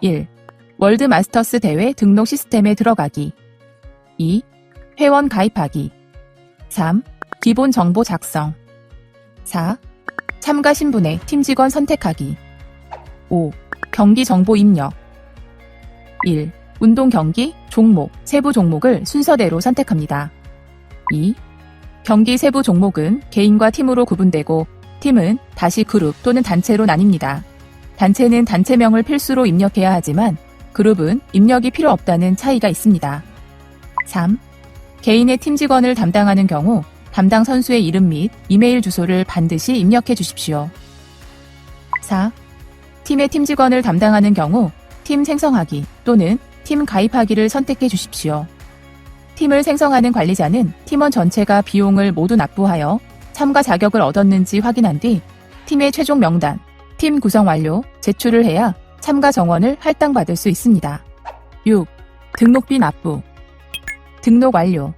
1. 월드 마스터스 대회 등록 시스템에 들어가기. 2. 회원 가입하기. 3. 기본 정보 작성. 4. 참가 신분의 팀 직원 선택하기. 5. 경기 정보 입력. 1. 운동 경기, 종목, 세부 종목을 순서대로 선택합니다. 2. 경기 세부 종목은 개인과 팀으로 구분되고 팀은 다시 그룹 또는 단체로 나뉩니다. 단체는 단체명을 필수로 입력해야 하지만 그룹은 입력이 필요 없다는 차이가 있습니다. 3. 개인의 팀 직원을 담당하는 경우 담당 선수의 이름 및 이메일 주소를 반드시 입력해 주십시오. 4. 팀의 팀 직원을 담당하는 경우 팀 생성하기 또는 팀 가입하기를 선택해 주십시오. 팀을 생성하는 관리자는 팀원 전체가 비용을 모두 납부하여 참가 자격을 얻었는지 확인한 뒤 팀의 최종 명단, 팀 구성 완료, 제출을 해야 참가 정원을 할당받을 수 있습니다. 6. 등록비 납부. 등록 완료.